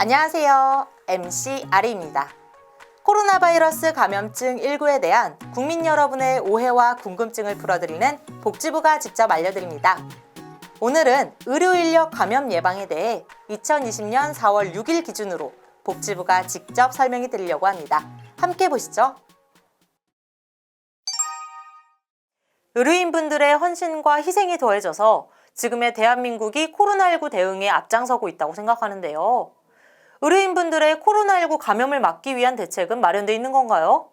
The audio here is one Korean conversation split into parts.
안녕하세요. MC 아리입니다. 코로나 바이러스 감염증 19에 대한 국민 여러분의 오해와 궁금증을 풀어드리는 복지부가 직접 알려드립니다. 오늘은 의료 인력 감염 예방에 대해 2020년 4월 6일 기준으로 복지부가 직접 설명해 드리려고 합니다. 함께 보시죠. 의료인분들의 헌신과 희생이 더해져서 지금의 대한민국이 코로나19 대응에 앞장서고 있다고 생각하는데요. 의료인분들의 코로나19 감염을 막기 위한 대책은 마련되어 있는 건가요?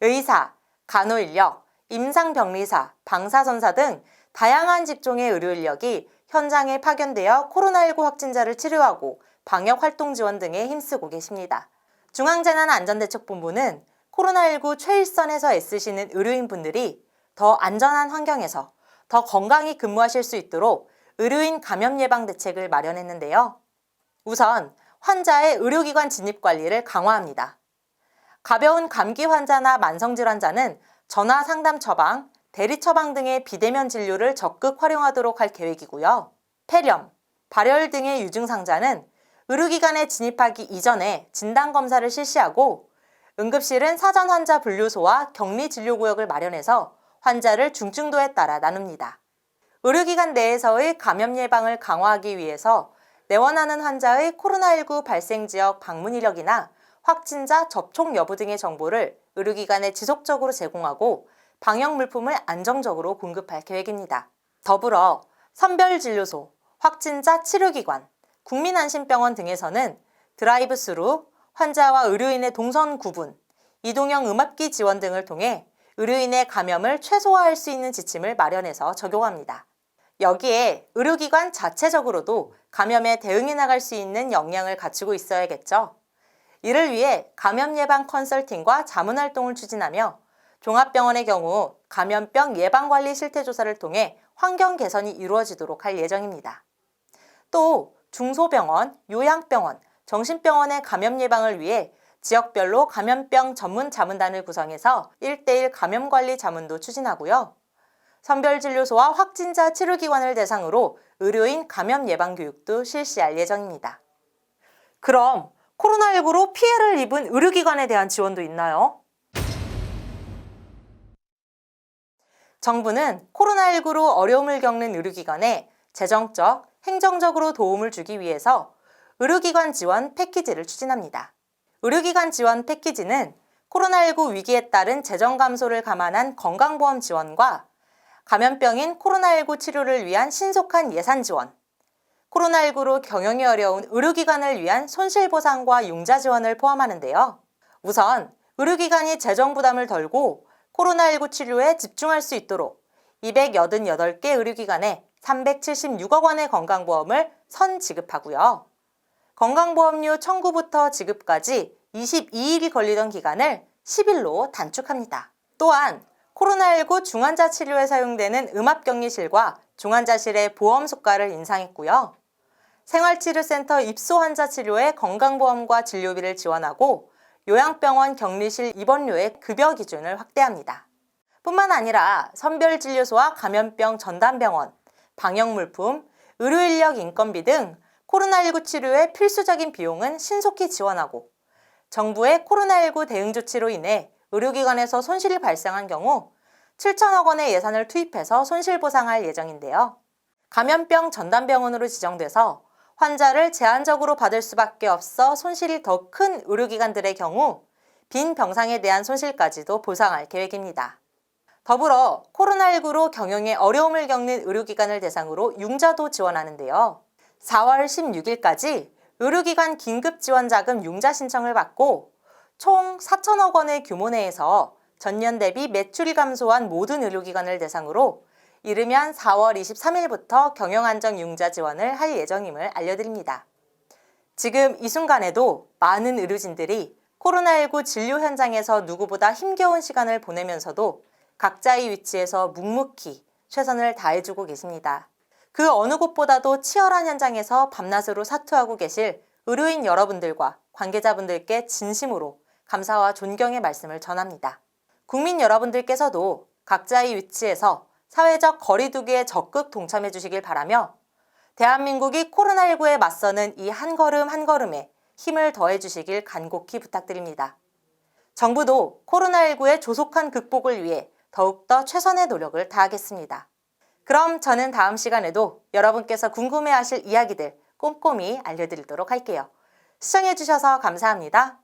의사, 간호인력, 임상병리사, 방사선사 등 다양한 직종의 의료인력이 현장에 파견되어 코로나19 확진자를 치료하고 방역 활동 지원 등에 힘쓰고 계십니다. 중앙재난안전대책본부는 코로나19 최일선에서 애쓰시는 의료인분들이 더 안전한 환경에서 더 건강히 근무하실 수 있도록 의료인 감염 예방 대책을 마련했는데요. 우선 환자의 의료기관 진입 관리를 강화합니다. 가벼운 감기 환자나 만성질환자는 전화 상담 처방, 대리 처방 등의 비대면 진료를 적극 활용하도록 할 계획이고요. 폐렴, 발열 등의 유증상자는 의료기관에 진입하기 이전에 진단검사를 실시하고 응급실은 사전 환자 분류소와 격리 진료구역을 마련해서 환자를 중증도에 따라 나눕니다. 의료기관 내에서의 감염 예방을 강화하기 위해서 내원하는 환자의 코로나19 발생 지역 방문 이력이나 확진자 접촉 여부 등의 정보를 의료기관에 지속적으로 제공하고 방역 물품을 안정적으로 공급할 계획입니다. 더불어 선별진료소, 확진자 치료기관, 국민안심병원 등에서는 드라이브 스루, 환자와 의료인의 동선 구분, 이동형 음압기 지원 등을 통해 의료인의 감염을 최소화할 수 있는 지침을 마련해서 적용합니다. 여기에 의료기관 자체적으로도 감염에 대응해 나갈 수 있는 역량을 갖추고 있어야겠죠. 이를 위해 감염 예방 컨설팅과 자문 활동을 추진하며 종합병원의 경우 감염병 예방관리 실태조사를 통해 환경 개선이 이루어지도록 할 예정입니다. 또 중소병원, 요양병원, 정신병원의 감염 예방을 위해 지역별로 감염병 전문 자문단을 구성해서 1대1 감염관리 자문도 추진하고요. 선별진료소와 확진자 치료기관을 대상으로 의료인 감염 예방 교육도 실시할 예정입니다. 그럼 코로나19로 피해를 입은 의료기관에 대한 지원도 있나요? 정부는 코로나19로 어려움을 겪는 의료기관에 재정적, 행정적으로 도움을 주기 위해서 의료기관 지원 패키지를 추진합니다. 의료기관 지원 패키지는 코로나19 위기에 따른 재정 감소를 감안한 건강보험 지원과 감염병인 코로나19 치료를 위한 신속한 예산 지원, 코로나19로 경영이 어려운 의료기관을 위한 손실보상과 융자 지원을 포함하는데요. 우선 의료기관이 재정 부담을 덜고 코로나19 치료에 집중할 수 있도록 288개 의료기관에 376억 원의 건강보험을 선 지급하고요. 건강보험료 청구부터 지급까지 22일이 걸리던 기간을 10일로 단축합니다. 또한 코로나19 중환자 치료에 사용되는 음압격리실과 중환자실의 보험 수가를 인상했고요. 생활치료센터 입소 환자 치료에 건강보험과 진료비를 지원하고 요양병원 격리실 입원료의 급여 기준을 확대합니다. 뿐만 아니라 선별진료소와 감염병 전담병원, 방역물품, 의료인력 인건비 등 코로나19 치료의 필수적인 비용은 신속히 지원하고 정부의 코로나19 대응 조치로 인해 의료기관에서 손실이 발생한 경우 7천억 원의 예산을 투입해서 손실 보상할 예정인데요. 감염병 전담병원으로 지정돼서 환자를 제한적으로 받을 수밖에 없어 손실이 더 큰 의료기관들의 경우 빈 병상에 대한 손실까지도 보상할 계획입니다. 더불어 코로나19로 경영에 어려움을 겪는 의료기관을 대상으로 융자도 지원하는데요. 4월 16일까지 의료기관 긴급지원자금 융자 신청을 받고 총 4천억 원의 규모 내에서 전년 대비 매출이 감소한 모든 의료기관을 대상으로 이르면 4월 23일부터 경영안정 융자 지원을 할 예정임을 알려드립니다. 지금 이 순간에도 많은 의료진들이 코로나19 진료 현장에서 누구보다 힘겨운 시간을 보내면서도 각자의 위치에서 묵묵히 최선을 다해주고 계십니다. 그 어느 곳보다도 치열한 현장에서 밤낮으로 사투하고 계실 의료인 여러분들과 관계자분들께 진심으로 감사와 존경의 말씀을 전합니다. 국민 여러분들께서도 각자의 위치에서 사회적 거리두기에 적극 동참해 주시길 바라며 대한민국이 코로나19에 맞서는 이 한 걸음 한 걸음에 힘을 더해 주시길 간곡히 부탁드립니다. 정부도 코로나19의 조속한 극복을 위해 더욱더 최선의 노력을 다하겠습니다. 그럼 저는 다음 시간에도 여러분께서 궁금해 하실 이야기들 꼼꼼히 알려드리도록 할게요. 시청해주셔서 감사합니다.